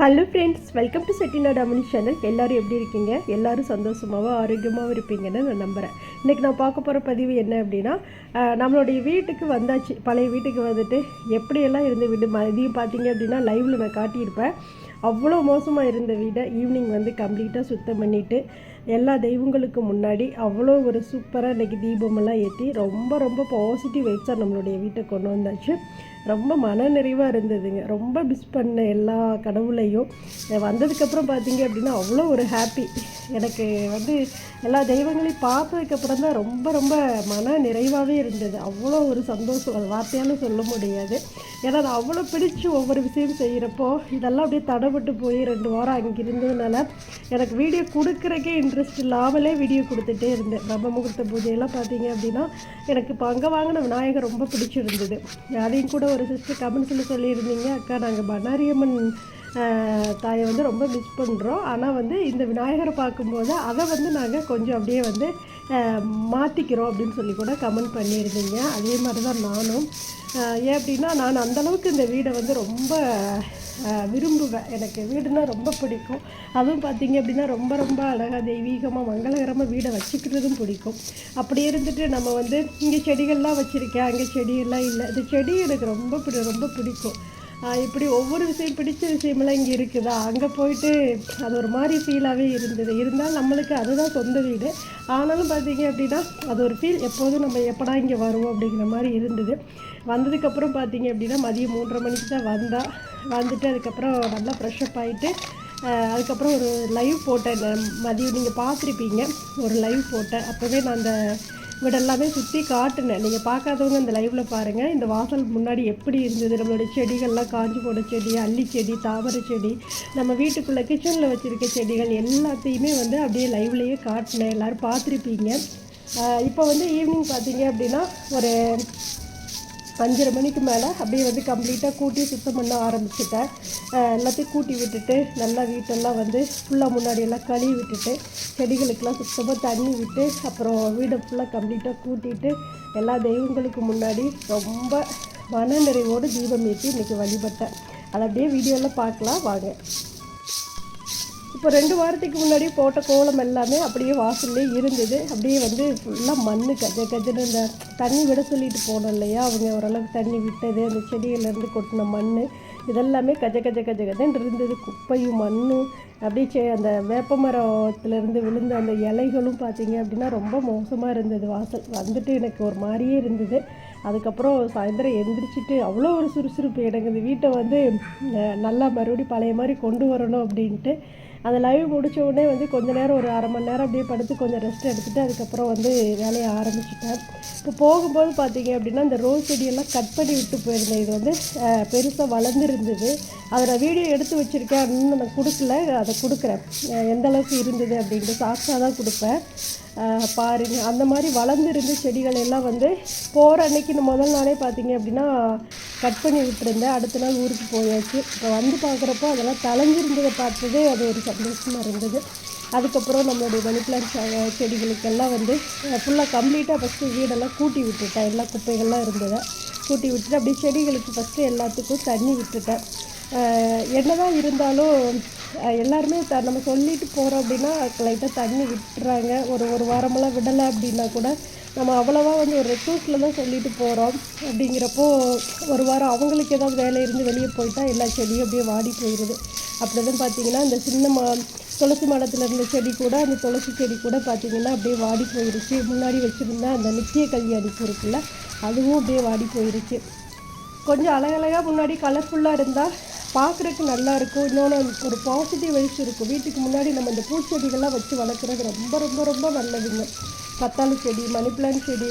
Hello friends welcome to Chettinad அமனி channel எல்லோரும் எப்படி இருக்கீங்க? எல்லோரும் சந்தோஷமாகவும் ஆரோக்கியமாகவும் இருப்பீங்கன்னு நான் நம்புகிறேன் இன்றைக்கி நான் பார்க்க போகிற பதிவு என்ன அப்படின்னா நம்மளுடைய வீட்டுக்கு வந்தாச்சு. பழைய வீட்டுக்கு வந்துட்டு எப்படியெல்லாம் இருந்த வீடு மதியம் பார்த்தீங்க அப்படின்னா லைவில் நான் காட்டியிருப்பேன். அவ்வளோ மோசமாக இருந்த வீடை ஈவினிங் வந்து கம்ப்ளீட்டாக சுத்தம் பண்ணிவிட்டு எல்லா தெய்வங்களுக்கு முன்னாடி அவ்வளோ ஒரு சூப்பராக இன்றைக்கி தீபமெல்லாம் ஏற்றி ரொம்ப ரொம்ப பாசிட்டிவ் வைப்ஸாக நம்மளுடைய வீட்டை கொண்டு வந்தாச்சு. ரொம்ப மன நிறைவாக இருந்ததுங்க. ரொம்ப மிஸ் பண்ண எல்லா கடவுளையும். வந்ததுக்கப்புறம் பார்த்தீங்க அப்படின்னா அவ்வளோ ஒரு ஹாப்பி எனக்கு வந்து எல்லா தெய்வங்களையும் பார்த்ததுக்கப்புறம் தான் ரொம்ப ரொம்ப மன நிறைவாகவே இருந்தது. அவ்வளோ ஒரு சந்தோஷம். அது வார்த்தையாலும் சொல்ல முடியாது. ஏன்னா நான் அவ்வளோ பிடிச்சி ஒவ்வொரு விஷயம் செய்கிறப்போ இதெல்லாம் அப்படியே தடைப்பட்டு போய் ரெண்டு வாரம் அங்கே இருந்ததுனால எனக்கு வீடியோ கொடுக்குறக்கே இன்ட்ரெஸ்ட் இல்லாமலே வீடியோ கொடுத்துட்டே இருந்தேன். பிரம்ம முகூர்த்த பூஜையெல்லாம் பார்த்தீங்க அப்படின்னா எனக்கு இப்போ அங்கே வாங்கின விநாயகர் ரொம்ப பிடிச்சிருந்தது. அதையும் கூட ஒரு சிஸ்டர் கமெண்ட்ஸில் சொல்லியிருந்தீங்க. அக்கா நாங்கள் பண்ணாரியம்மன் தாயை வந்து ரொம்ப மிஸ் பண்ணுறோம் ஆனால் வந்து இந்த விநாயகரை பார்க்கும்போது அதை வந்து நாங்கள் கொஞ்சம் அப்படியே வந்து மாற்றிக்கிறோம் அப்படின்னு சொல்லி கூட கமெண்ட் பண்ணியிருந்தீங்க. அதே மாதிரி தான் நானும் ஏன் அப்படின்னா நான் அந்தளவுக்கு இந்த வீடை வந்து ரொம்ப விரும்புவேன். எனக்கு வீடுனா ரொம்ப பிடிக்கும். அதுவும் பார்த்தீங்க அப்படின்னா ரொம்ப ரொம்ப அழகாக தெய்வீகமாக மங்களகரமாக வீடை வச்சுக்கிறதும் பிடிக்கும். அப்படி இருந்துட்டு நம்ம வந்து இங்கே செடிகள்லாம் வச்சுருக்கேன். அங்கே செடியெல்லாம் இல்லை. இந்த செடி எனக்கு ரொம்ப பிடி ரொம்ப பிடிக்கும். இப்படி ஒவ்வொரு விஷயம் பிடிச்ச விஷயமெல்லாம் இங்கே இருக்குதா? அங்கே போயிட்டு அது ஒரு மாதிரி ஃபீலாகவே இருந்தது. இருந்தால் நம்மளுக்கு அதுதான் சொந்த வீடு. ஆனாலும் பார்த்தீங்க அப்படின்னா அது ஒரு ஃபீல் எப்போதும் நம்ம எப்படா இங்கே வருவோம் அப்படிங்கிற மாதிரி இருந்தது. வந்ததுக்கப்புறம் பார்த்தீங்க அப்படின்னா மதியம் மூன்றரை மணிக்கு தான் வந்தா வந்துட்டு அதுக்கப்புறம் நல்லா ஃப்ரெஷ்அப் ஆகிட்டு அதுக்கப்புறம் ஒரு லைவ் போட்டேன். இந்த மதியம் நீங்கள் பார்த்துருப்பீங்க ஒரு லைவ் போட்டேன். அப்போவே நான் அந்த வீடெல்லாமே சுற்றி காட்டினேன். நீங்கள் பார்க்காதவங்க இந்த லைவில் பாருங்கள் இந்த வாசல் முன்னாடி எப்படி இருந்தது? நம்மளுடைய செடிகள்லாம் காஞ்சி போன செடி அள்ளி செடி தாமரை செடி நம்ம வீட்டுக்குள்ளே கிச்சனில் வச்சுருக்க செடிகள் எல்லாத்தையுமே வந்து அப்படியே லைவ்லேயே காட்டினேன். எல்லோரும் பார்த்துருப்பீங்க. இப்போ வந்து ஈவினிங் பார்த்தீங்க அப்படின்னா ஒரு அஞ்சரை மணிக்கு மேலே அப்படியே வந்து கம்ப்ளீட்டாக கூட்டி சுத்தம் பண்ண ஆரம்பிச்சிட்டேன். எல்லாத்தையும் கூட்டி விட்டுட்டு நல்லா வீட்டெல்லாம் வந்து ஃபுல்லாக முன்னாடியெல்லாம் கழுவி விட்டுட்டு செடிகளுக்கெல்லாம் சுத்தமாக தண்ணி விட்டு அப்புறம் வீடை ஃபுல்லாக கம்ப்ளீட்டாக கூட்டிட்டு எல்லா தெய்வங்களுக்கு முன்னாடி ரொம்ப மன நிறைவோடு தீபம் ஏற்றி இன்றைக்கி வழிபட்டேன். அதை அப்படியே வீடியோவில் பார்க்கலாம். வாங்க. இப்போ ரெண்டு வாரத்துக்கு முன்னாடி போட்ட கோலம் எல்லாமே அப்படியே வாசல்லே இருந்தது. அப்படியே வந்து ஃபுல்லாக மண் கஜ கஜன இந்த தண்ணி விட சொல்லிட்டு போனோம் இல்லையா? அவங்க ஓரளவுக்கு தண்ணி விட்டது அந்த செடியிலேருந்து கொட்டின மண் இதெல்லாமே கஜ கஜ கஜ கஜன்னு இருந்தது. குப்பையும் மண்ணும் அப்படியே செ அந்த வேப்ப மரத்துலேருந்து விழுந்த அந்த இலைகளும் பார்த்தீங்க அப்படின்னா ரொம்ப மோசமாக இருந்தது. வாசல் வந்துட்டு எனக்கு ஒரு மாதிரியே இருந்தது. அதுக்கப்புறம் சாயந்தரம் எந்திரிச்சிட்டு அவ்வளோ ஒரு சுறுசுறுப்பு எனக்கு. இந்த வீட்டை வந்து நல்லா மறுபடியும் பழைய மாதிரி கொண்டு வரணும் அப்படின்ட்டு அந்த லைவ் முடித்த உடனே வந்து கொஞ்ச நேரம் ஒரு அரை மணி நேரம் அப்படியே படுத்து கொஞ்சம் ரெஸ்ட் எடுத்துகிட்டு அதுக்கப்புறம் வந்து வேலையை ஆரம்பிச்சிட்டேன். இப்போ போகும்போது பார்த்தீங்க அப்படின்னா இந்த ரோஸ் செடியெல்லாம் கட் பண்ணி விட்டு போயிருந்தேன். இது வந்து பெருசாக வளர்ந்துருந்தது. அதை நான் வீடியோ எடுத்து வச்சுருக்கேன் இன்னும் நான் கொடுக்கல. அதை கொடுக்குறேன். எந்த அளவுக்கு இருந்தது அப்படின்ட்டு சாஃப்டாக தான் கொடுப்பேன். பாருங்கள் அந்த மாதிரி வளர்ந்துருந்த செடிகள் எல்லாம் வந்து போகிற அன்னைக்கு இந்த முதல் நாளே பார்த்தீங்க அப்படின்னா கட் பண்ணி விட்டுருந்தேன். அடுத்த நாள் ஊருக்கு போயாச்சு. இப்போ வந்து பார்க்குறப்போ அதெல்லாம் தலைஞ்சிருந்ததை பார்த்ததே அது ஒரு சந்தோஷமாக இருந்தது. அதுக்கப்புறம் நம்மளுடைய மணி பிளான்ட் செடிகளுக்கெல்லாம் வந்து ஃபுல்லாக கம்ப்ளீட்டாக ஃபஸ்ட்டு வீடெல்லாம் கூட்டி விட்டுட்டேன். எல்லா குப்பைகள்லாம் இருந்ததை கூட்டி விட்டுட்டு அப்படியே செடிகளுக்கு ஃபஸ்ட்டு எல்லாத்துக்கும் தண்ணி விட்டுட்டேன். என்னதான் இருந்தாலும் எல்லாருமே த நம்ம சொல்லிட்டு போகிறோம் அப்படின்னா லைட்டாக தண்ணி விட்டுறாங்க. ஒரு ஒரு வாரமெல்லாம் விடலை அப்படின்னா கூட நம்ம அவ்வளோவா வந்து ஒரு ரெக்வஸ்ட்டில் தான் சொல்லிட்டு போகிறோம் அப்படிங்கிறப்போ ஒரு வாரம் அவங்களுக்கு ஏதாவது வேலை இருந்து வெளியே போயிட்டா எல்லா செடியும் அப்படியே வாடி போயிடுது அப்படி தான் பார்த்தீங்கன்னா இந்த சின்ன மா துளசி மரத்தில் இருந்த செடி கூட அந்த துளசி செடி கூட பார்த்தீங்கன்னா அப்படியே வாடி போயிருச்சு. முன்னாடி வச்சுருந்தா அந்த நித்திய கல்யாணி இருக்குல்ல அதுவும் அப்படியே வாடி போயிருச்சு. கொஞ்சம் அழகழகாக முன்னாடி கலர்ஃபுல்லாக இருந்தால் பார்க்குறதுக்கு நல்லா இருக்கும். இன்னொன்று ஒரு பாசிட்டிவ் வைஸ் இருக்கும். வீட்டுக்கு முன்னாடி நம்ம இந்த பூச்செடிகள்லாம் வச்சு வளர்க்குறது ரொம்ப ரொம்ப ரொம்ப நல்லதுங்க. கத்தாழி செடி மணி பிளான்ட் செடி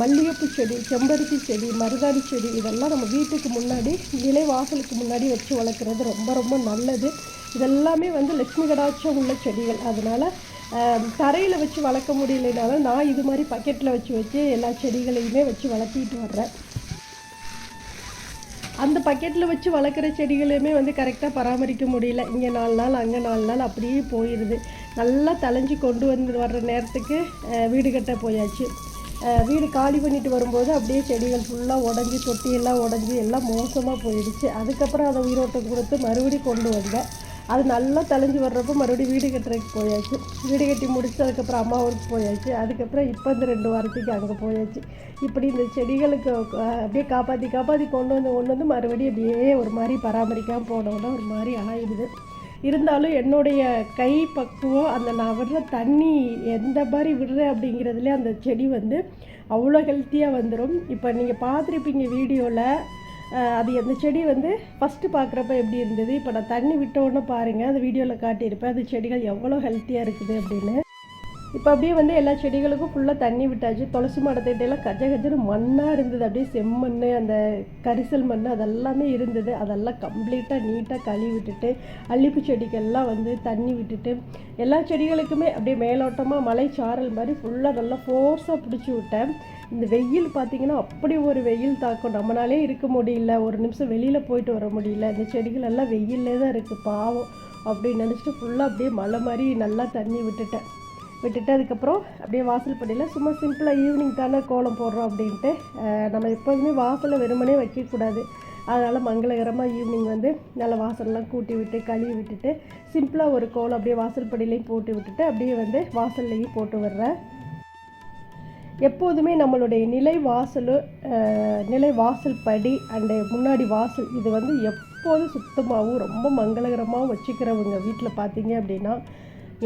மல்லிகைப்பூ செடி செம்பருத்தி செடி மருதாணி செடி இதெல்லாம் நம்ம வீட்டுக்கு முன்னாடி இலை வாசலுக்கு முன்னாடி வச்சு வளர்க்குறது ரொம்ப ரொம்ப நல்லது. இதெல்லாமே வந்து லட்சுமி கடாட்சம் உள்ள செடிகள். அதனால் தரையில் வச்சு வளர்க்க முடியலனாலும் நான் இது மாதிரி பக்கெட்டில் வச்சு வச்சு எல்லா செடிகளையுமே வச்சு வளர்த்திட்டு வர்றேன். அந்த பக்கெட்டில் வச்சு வளர்க்குற செடிகளையுமே வந்து கரெக்டாக பராமரிக்க முடியல. இங்கே நாலு நாள் அங்கே நாலு நாள் அப்படியே போயிடுது நல்லா தளைஞ்சு கொண்டு வந்து வர்ற நேரத்துக்கு வீடு கட்ட போயாச்சு. வீடு காலி பண்ணிட்டு வரும்போது அப்படியே செடிகள் ஃபுல்லாக உடஞ்சி தொட்டியெல்லாம் உடஞ்சி எல்லாம் மோசமாக போயிடுச்சு. அதுக்கப்புறம் அதை உயிரோட்டம் கொடுத்து மறுபடியும் கொண்டு வந்தேன். அது நல்லா தெளிஞ்சு வர்றப்போ மறுபடியும் வீடு கட்டுறதுக்கு போயாச்சு. வீடு கட்டி முடிச்சு அதுக்கப்புறம் அம்மா ஊருக்கு போயாச்சு. அதுக்கப்புறம் இப்போ இந்த ரெண்டு வாரத்துக்கு அங்கே போயாச்சு. இப்படி இந்த செடிகளுக்கு அப்படியே காப்பாற்றி காப்பாற்றி கொண்டு வந்து கொண்டு வந்து மறுபடியும் அப்படியே ஒரு மாதிரி பராமரிக்காமல் போனோன்னா ஒரு மாதிரி ஆயிடுது இருந்தாலும் என்னுடைய கை பக்குவம் அந்த நான் விடுற தண்ணி எந்த மாதிரி விடுறேன் அப்படிங்கிறதுலே அந்த செடி வந்து அவ்வளோ ஹெல்த்தியாக வந்துடும் இப்போ நீங்கள் பார்த்துருப்பீங்க வீடியோவில் அது அந்த செடி வந்து ஃபஸ்ட்டு பார்க்குறப்ப எப்படி இருந்தது? இப்போ நான் தண்ணி விட்ட உடனே பாருங்கள் அந்த வீடியோவில் காட்டியிருப்பேன் அது செடிகள் எவ்வளோ ஹெல்த்தியாக இருக்குது அப்படின்னு. இப்போ அப்படியே வந்து எல்லா செடிகளுக்கும் ஃபுல்லாக தண்ணி விட்டாச்சு. துளசி மரத்திட்டெல்லாம் கஜ கஜன்னு மண்ணாக இருந்தது. அப்படியே செம்மண் அந்த கரிசல் மண் அதெல்லாமே இருந்தது. அதெல்லாம் கம்ப்ளீட்டாக நீட்டாக கழுவி விட்டுட்டு அள்ளிப்பு செடிக்கெல்லாம் வந்து தண்ணி விட்டுட்டு எல்லா செடிகளுக்குமே அப்படியே மேலோட்டமாக மலை சாரல் மாதிரி ஃபுல்லாக நல்லா ஃபோர்ஸாக பிடிச்சி விட்டேன். இந்த வெயில் பார்த்தீங்கன்னா அப்படி ஒரு வெயில் தாக்கம். நம்மளாலே இருக்க முடியல. ஒரு நிமிஷம் வெளியில் போயிட்டு வர முடியல. இந்த செடிகள் எல்லாம் வெயிலே தான் இருக்குது பாவம். அப்படின்னு நினச்சிட்டு ஃபுல்லாக அப்படியே மழை மாதிரி நல்லா தண்ணி விட்டுட்டேன். விட்டுட்டு அதுக்கப்புறம் அப்படியே வாசல் படியில் சும்மா சிம்பிளாக ஈவினிங் தானே கோலம் போடுறோம் அப்படின்ட்டு நம்ம எப்போதுமே வாசலில் வெறுமனே வைக்கக்கூடாது. அதனால் மங்களகரமாக ஈவினிங் வந்து நல்ல வாசல்லாம் கூட்டி விட்டு கழுவி விட்டுட்டு சிம்பிளாக ஒரு கோலம் அப்படியே வாசல் படியிலையும் போட்டு விட்டுட்டு அப்படியே வந்து வாசல்லையும் போட்டு விடுறேன். எப்போதுமே நம்மளுடைய நிலை வாசல் நிலை வாசல் படி அண்டு முன்னாடி வாசல் இது வந்து எப்போதும் சுத்தமாகவும் ரொம்ப மங்களகரமாகவும் வச்சுக்கிறவங்க வீட்டில் பார்த்தீங்க அப்படின்னா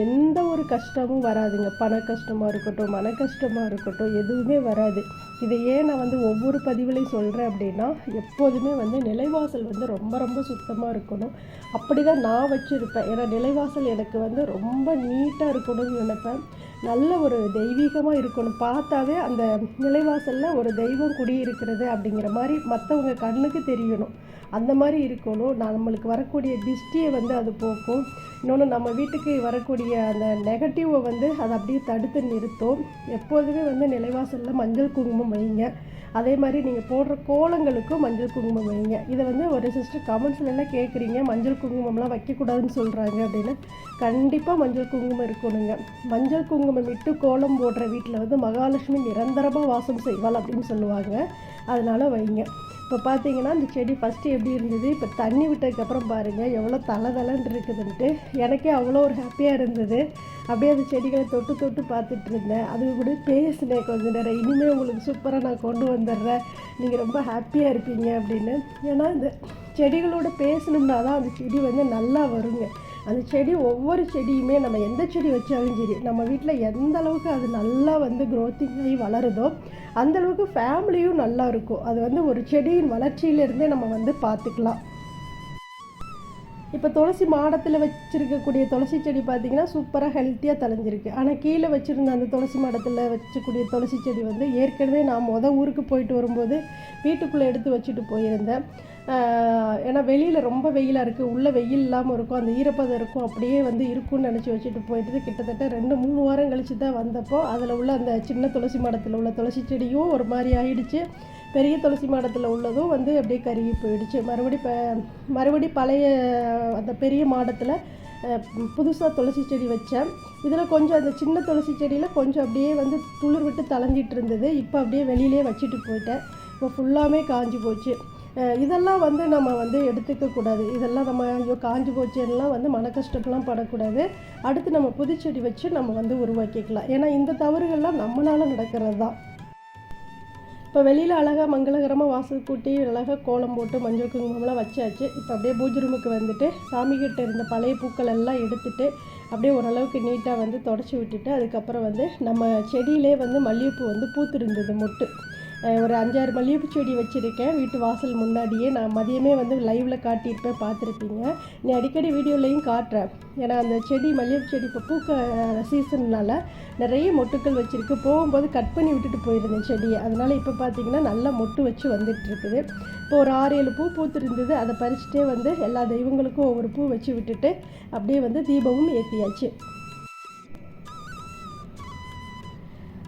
எந்த ஒரு கஷ்டமும் வராதுங்க. பண கஷ்டமாக இருக்கட்டும் மன கஷ்டமாக இருக்கட்டும் எதுவுமே வராது. இதை ஏன் நான் வந்து ஒவ்வொரு பதிவுலையும் சொல்கிறேன் அப்படின்னா எப்போதுமே வந்து நிலைவாசல் வந்து ரொம்ப ரொம்ப சுத்தமாக இருக்கணும். அப்படி தான் நான் வச்சுருப்பேன். ஏன்னா நிலைவாசல் எனக்கு வந்து ரொம்ப நீட்டாக இருக்கணும்னு நினைப்பேன். நல்ல ஒரு தெய்வீகமாக இருக்கணும். பார்த்தாவே அந்த நிலைவாசலில் ஒரு தெய்வம் குடியிருக்கிறது அப்படிங்கிற மாதிரி மற்றவங்க கண்ணுக்கு தெரியணும். அந்த மாதிரி இருக்கணும். நம்மளுக்கு வரக்கூடிய திஷ்டியை வந்து அது போக்கும். இன்னொன்று நம்ம வீட்டுக்கு வரக்கூடிய அந்த நெகட்டிவை வந்து அதை அப்படியே தடுத்து நிறுத்தும். எப்போதுமே வந்து நிலைவாசலில் மஞ்சள் குங்குமம் வைங்க. அதே மாதிரி நீங்கள் போடுற கோலங்களுக்கும் மஞ்சள் குங்குமம் வைங்க. இதை வந்து ஒரு சிஸ்டர் கமெண்ட்ஸ்லாம் எல்லாம் கேட்குறீங்க மஞ்சள் குங்குமம்லாம் வைக்கக்கூடாதுன்னு சொல்கிறாங்க அப்படின்னு. கண்டிப்பாக மஞ்சள் குங்குமம் இருக்கணுங்க. மஞ்சள் குங்குமம் இட்டு கோலம் போடுற வீட்டில் வந்து மகாலட்சுமி நிரந்தரமாக வாசம் செய்வாள் அப்படின்னு சொல்லுவாங்க. அதனால் வைங்க. இப்போ பார்த்தீங்கன்னா இந்த செடி ஃபஸ்ட்டு எப்படி இருந்தது? இப்போ தண்ணி விட்டதுக்கப்புறம் பாருங்கள் எவ்வளோ தலை தலைன்னு இருக்குதுன்ட்டு. எனக்கே அவ்வளோ ஒரு ஹாப்பியாக இருந்தது. அப்படியே அந்த செடிகளை தொட்டு தொட்டு பார்த்துட்டு இருந்தேன். அது கூட பேசினேன் கொஞ்சம் நேரம். இனிமேல் உங்களுக்கு சூப்பராக நான் கொண்டு வந்துடுறேன். நீங்கள் ரொம்ப ஹாப்பியாக இருப்பீங்க அப்படின்னு. ஏன்னா இந்த செடிகளோட பேசணும்னா தான் அந்த செடி வந்து நல்லா வருங்க. அந்த செடி ஒவ்வொரு செடியுமே நம்ம எந்த செடி வச்சாலும் சரி நம்ம வீட்டில் எந்த அளவுக்கு அது நல்லா வந்து க்ரோத்திங் ஆகி வளருதோ அந்தளவுக்கு ஃபேமிலியும் நல்லா இருக்கும். அது வந்து ஒரு செடியின் வளர்ச்சியிலேருந்தே நம்ம வந்து பார்த்துக்கலாம் இப்போ துளசி மாடத்தில் வச்சுருக்கக்கூடிய துளசி செடி பார்த்திங்கன்னா சூப்பராக ஹெல்த்தியாக தலைஞ்சிருக்கு ஆனால் கீழே வச்சுருந்த அந்த துளசி மாடத்தில் வச்சக்கூடிய துளசி செடி வந்து ஏற்கனவே நான் மொதல் ஊருக்கு போயிட்டு வரும்போது வீட்டுக்குள்ளே எடுத்து வச்சுட்டு போயிருந்தேன். ஏன்னா வெளியில் ரொம்ப வெயிலாக இருக்குது உள்ளே வெயில் இல்லாமல் இருக்கும். அந்த ஈரப்பதம் இருக்கும். அப்படியே வந்து இருக்கும்னு நினச்சி வச்சுட்டு போயிட்டு கிட்டத்தட்ட ரெண்டு மூணு வாரம் கழித்து தான் வந்தப்போ அதில் உள்ள அந்த சின்ன துளசி மாடத்தில் உள்ள துளசி செடியும் ஒரு மாதிரி ஆயிடுச்சு. பெரிய துளசி மாடத்தில் உள்ளதும் வந்து அப்படியே கருகி போயிடுச்சு. மறுபடி இப்போ மறுபடி பழைய அந்த பெரிய மாடத்தில் புதுசாக துளசி செடி வச்சேன். இதில் கொஞ்சம் அந்த சின்ன துளசி செடியில் கொஞ்சம் அப்படியே வந்து துளிர் விட்டு தளைஞ்சிட்டு இருந்தது. இப்போ அப்படியே வெளியிலே வச்சுட்டு போயிட்டேன். இப்போ ஃபுல்லாமே காஞ்சி போச்சு. இதெல்லாம் வந்து நம்ம வந்து எடுத்துக்கக்கூடாது இதெல்லாம் நம்ம ஐயோ காஞ்சி போச்சேன்னுலாம் வந்து மன கஷ்டப்பெல்லாம் படக்கூடாது. அடுத்து நம்ம புதுச்செடி வச்சு நம்ம வந்து உருவாக்கிக்கலாம். ஏன்னா இந்த தவறுகள்லாம் நம்மளால நடக்கிறது தான் இப்போ வெளியில் அழகாக மங்களகரமாக வாசல் கூட்டி அழகாக கோலம் போட்டு மஞ்சள் குங்குமம்லாம் வச்சாச்சு. இப்போ அப்படியே பூஜை ரூமுக்கு வந்துட்டு சாமிக்கிட்ட இருந்த பழைய பூக்கள் எல்லாம் எடுத்துட்டு அப்படியே ஓரளவுக்கு நீட்டாக வந்து தொடச்சி விட்டுட்டு அதுக்கப்புறம் வந்து நம்ம செடியிலே வந்து மல்லிகைப்பூ வந்து பூத்திருந்தது மொட்டு. ஒரு அஞ்சாறு மல்லிகைப்பூ செடி வச்சுருக்கேன். வீட்டு வாசல் முன்னாடியே நான் மதியமே வந்து லைவில் காட்டியிருப்பேன் பார்த்துருப்பீங்க. நீ அடிக்கடி வீடியோலையும் காட்டுறேன் ஏன்னா அந்த செடி மல்லிகைப்பூ செடி இப்போ பூக்க சீசன்னால நிறைய மொட்டுக்கள் வச்சுருக்கு. போகும்போது கட் பண்ணி விட்டுட்டு போயிருந்தேன் செடியை. அதனால் இப்போ பார்த்தீங்கன்னா நல்லா மொட்டு வச்சு வந்துட்டுருக்குது. இப்போ ஒரு ஆறு ஏழு பூ பூத்துருந்தது. அதை பறிச்சுட்டே வந்து எல்லா தெய்வங்களுக்கும் ஒவ்வொரு பூ வச்சு விட்டுட்டு அப்படியே வந்து தீபமும் ஏற்றியாச்சு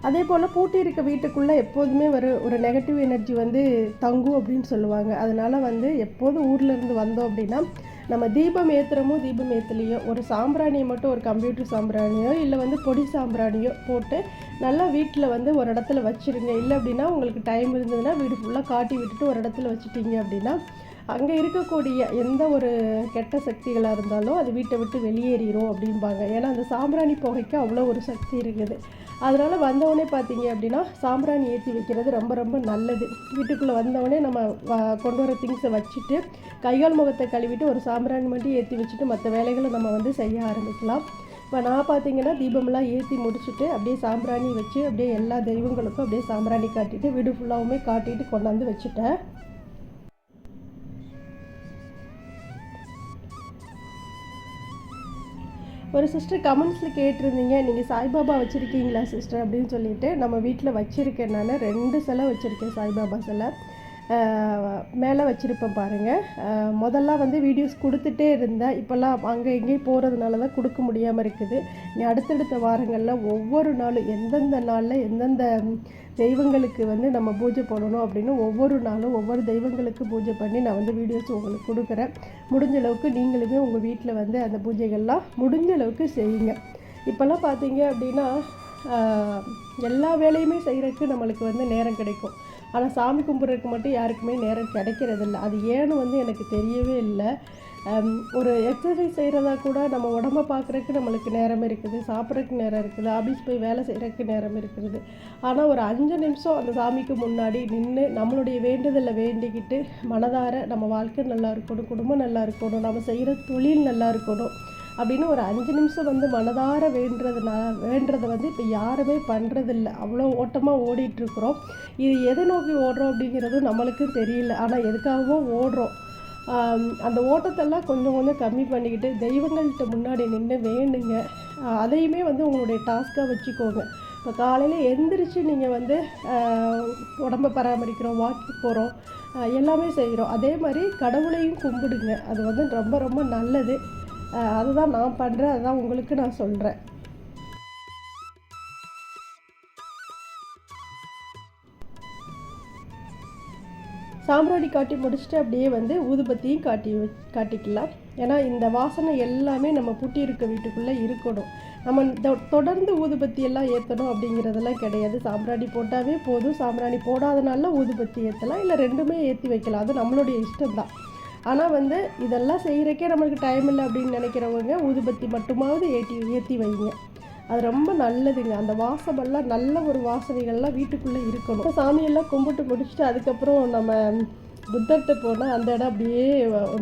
அதே போல் பூட்டி இருக்க வீட்டுக்குள்ளே எப்போதுமே ஒரு ஒரு நெகட்டிவ் எனர்ஜி வந்து தங்கும் அப்படின்னு சொல்லுவாங்க. அதனால் வந்து எப்போதும் ஊர்லேருந்து வந்தோம் அப்படின்னா நம்ம தீபம் ஏற்றுறமோ தீபம் ஏற்றலையோ ஒரு சாம்பிராணியை மட்டும் ஒரு கம்ப்யூட்டர் சாம்பிராணியோ இல்லை வந்து பொடி சாம்பிராணியோ போட்டு நல்லா வீட்டில் வந்து ஒரு இடத்துல வச்சுருங்க. இல்லை அப்படின்னா உங்களுக்கு டைம் இருந்ததுன்னா வீடு ஃபுல்லாக காட்டி விட்டுட்டு ஒரு இடத்துல வச்சுட்டீங்க அப்படின்னா அங்கே இருக்கக்கூடிய எந்த ஒரு கெட்ட சக்திகளாக இருந்தாலும் அது வீட்டை விட்டு வெளியேறிடும் அப்படிம்பாங்க. ஏன்னா அந்த சாம்பிராணி புகைக்கு அவ்வளோ ஒரு சக்தி இருக்குது. அதனால் வந்தவொடனே பார்த்தீங்க அப்படின்னா சாம்பிராணி ஏற்றி வைக்கிறது ரொம்ப ரொம்ப நல்லது. வீட்டுக்குள்ளே வந்தவொடனே நம்ம கொண்டு வர திங்ஸை வச்சுட்டு கைகால் முகத்தை கழுவிட்டு ஒரு சாம்பிராணி மட்டும் ஏற்றி வச்சுட்டு மற்ற வேலைகளை நம்ம வந்து செய்ய ஆரம்பிக்கலாம். இப்போ நான் பார்த்தீங்கன்னா தீபம்லாம் ஏற்றி முடிச்சுட்டு அப்படியே சாம்பிராணி வச்சு அப்படியே எல்லா தெய்வங்களுக்கும் அப்படியே சாம்பிராணி காட்டிட்டு வீடு ஃபுல்லாகவுமே காட்டிட்டு கொண்டாந்து வச்சுட்டேன். ஒரு சிஸ்டர் கமெண்ட்ஸில் கேட்டிருந்தீங்க நீங்கள் சாய்பாபா வச்சுருக்கீங்களா சிஸ்டர் அப்படின்னு சொல்லிட்டு நம்ம வீட்டில் வச்சுருக்கேன் நான். ரெண்டு சிலை வச்சுருக்கேன் சாய்பாபா சிலை. மேலே வச்சுருப்பேன் பாருங்கள் முதல்ல வந்து வீடியோஸ் கொடுத்துட்டே இருந்தேன். இப்போல்லாம் அங்கே எங்கேயும் போகிறதுனால தான் கொடுக்க முடியாமல் இருக்குது. நீ அடுத்தடுத்த வாரங்களில் ஒவ்வொரு நாளும் எந்தெந்த நாளில் எந்தெந்த தெய்வங்களுக்கு வந்து நம்ம பூஜை பண்ணணும் அப்படின்னு ஒவ்வொரு நாளும் ஒவ்வொரு தெய்வங்களுக்கு பூஜை பண்ணி நான் வந்து வீடியோஸ் உங்களுக்கு கொடுக்குறேன். முடிஞ்ச அளவுக்கு நீங்களுமே உங்கள் வீட்டில் வந்து அந்த பூஜைகள்லாம் முடிஞ்ச அளவுக்கு செய்யுங்க. இப்போல்லாம் பார்த்தீங்க அப்படின்னா எல்லா வேலையுமே செய்கிறதுக்கு நம்மளுக்கு வந்து நேரம் கிடைக்கும். ஆனால் சாமி கும்பிட்றதுக்கு மட்டும் யாருக்குமே நேரம் கிடைக்கிறதில்ல. அது ஏன்னு வந்து எனக்கு தெரியவே இல்லை. ஒரு எக்ஸசைஸ் செய்கிறதா கூட நம்ம உடம்ப பார்க்குறதுக்கு நம்மளுக்கு நேரம் இருக்குது சாப்பிட்றதுக்கு நேரம் இருக்குது ஆஃபீஸ் போய் வேலை செய்கிறதுக்கு நேரம் இருக்குது. ஆனால் ஒரு அஞ்சு நிமிஷம் அந்த சாமிக்கு முன்னாடி நின்று நம்மளுடைய வேண்டுதலை வேண்டிக்கிட்டு மனதார நம்ம வாழ்க்கை நல்லா இருக்கணும் குடும்பம் நல்லா இருக்கணும் நம்ம செய்கிற தொழில் நல்லா இருக்கணும். அப்படின்னு ஒரு அஞ்சு நிமிஷம் வந்து மனதார வேண்டுறதுனால வேண்டுறதை வந்து இப்போ யாருமே பண்ணுறதில்ல அவ்வளோ ஓட்டமாக ஓடிட்டுருக்குறோம். இது எதை நோக்கி ஓடுறோம் அப்படிங்கிறதும் நம்மளுக்கும் தெரியல. ஆனால் எதுக்காகவோ ஓடுறோம். அந்த ஓட்டத்தெல்லாம் கொஞ்சம் கொஞ்சம் கம்மி பண்ணிக்கிட்டு தெய்வங்கள்கிட்ட முன்னாடி நின்று வேணுங்க அதையுமே வந்து உங்களுடைய டாஸ்க்காக வச்சுக்கோங்க. இப்போ காலையில் எந்திரிச்சு நீங்கள் வந்து உடம்பை உடம்ப பராமரிக்கிறோம் வாக்கிங் போகிறோம் எல்லாமே செய்கிறோம் அதே மாதிரி கடவுளையும் கும்பிடுங்க. அது வந்து ரொம்ப ரொம்ப நல்லது. அதுதான் நான் பண்ணுறேன் அதுதான் உங்களுக்கு நான் சொல்கிறேன் சாம்பிராணி காட்டி முடிச்சுட்டு அப்படியே வந்து ஊதுபத்தியும் காட்டி வ- காட்டிக்கலாம். ஏன்னா இந்த வாசனை எல்லாமே நம்ம பூட்டி இருக்க வீட்டுக்குள்ளே இருக்கணும். நம்ம தொடர்ந்து ஊதுபத்தி எல்லாம் ஏற்றணும் அப்படிங்கிறதெல்லாம் கிடையாது. சாம்பிராணி போட்டாவே போதும். சாம்பிராணி போடாதனால ஊதுபத்தி ஏற்றலாம் இல்லை ரெண்டுமே ஏற்றி வைக்கலாம். அது நம்மளுடைய இஷ்டம்தான். ஆனால் வந்து இதெல்லாம் செய்கிறக்கே நம்மளுக்கு டைம் இல்லை அப்படின்னு நினைக்கிறவங்க ஊதுபத்தி மட்டுமாவது ஏற்றி ஏற்றி வைங்க. அது ரொம்ப நல்லதுங்க. அந்த வாசமெல்லாம் நல்ல ஒரு வாசனைகள்லாம் வீட்டுக்குள்ளே இருக்கணும். சாமியெல்லாம் கும்பிட்டு முடிச்சுட்டு அதுக்கப்புறம் நம்ம புத்தர்கிட்ட போனால் அந்த இடம் அப்படியே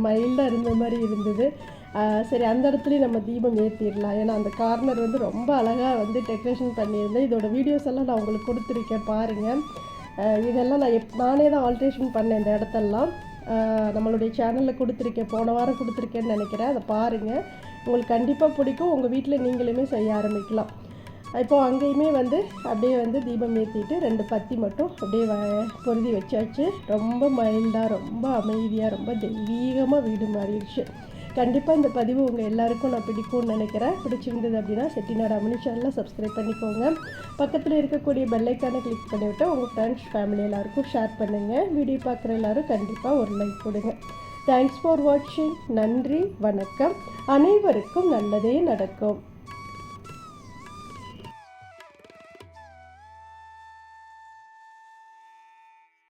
மைல்டாக இருந்த மாதிரி இருந்தது. சரி அந்த இடத்துலையும் நம்ம தீபம் ஏற்றிடலாம் ஏன்னா அந்த கார்னர் வந்து ரொம்ப அழகாக வந்து டெக்கரேஷன் பண்ணியிருந்தேன். இதோட வீடியோஸ் எல்லாம் நான் உங்களுக்கு கொடுத்துருக்கேன் பாருங்கள் இதெல்லாம் நான் எப் நானே தான் ஆல்ட்ரேஷன் பண்ணேன் இந்த இடத்தெல்லாம். நம்மளுடைய சேனலில் கொடுத்துருக்கேன். போன வாரம் கொடுத்துருக்கேன்னு நினைக்கிறேன். அதை பாருங்கள் உங்களுக்கு கண்டிப்பாக பிடிக்கும். உங்கள் வீட்டில் நீங்களுமே செய்ய ஆரம்பிக்கலாம். இப்போது அங்கேயுமே வந்து அப்படியே வந்து தீபம் ஏற்றிட்டு ரெண்டு பத்தி மட்டும் அப்படியே வ பொருதி வச்சாச்சு. ரொம்ப மைல்டாக ரொம்ப அமைதியாக ரொம்ப தெய்வீகமாக வீடு மாறிடுச்சு. கண்டிப்பாக இந்த பதிவு உங்கள் எல்லாருக்கும் நான் பிடிக்கும்னு நினைக்கிறேன். பிடிச்சிருந்தது அப்படின்னா செட்டிநாடு அமனி சேனலில் சப்ஸ்கிரைப் பண்ணிக்கோங்க. பக்கத்தில் இருக்கக்கூடிய பெல்லைக்கானை கிளிக் பண்ணிவிட்டு உங்கள் ஃப்ரெண்ட்ஸ் ஃபேமிலி எல்லாருக்கும் ஷேர் பண்ணுங்கள் வீடியோ பார்க்குற எல்லாரும் கண்டிப்பாக ஒரு லைக் கொடுங்க. தேங்க்ஸ் ஃபார் வாட்சிங் நன்றி வணக்கம். அனைவருக்கும் நல்லதே நடக்கும்.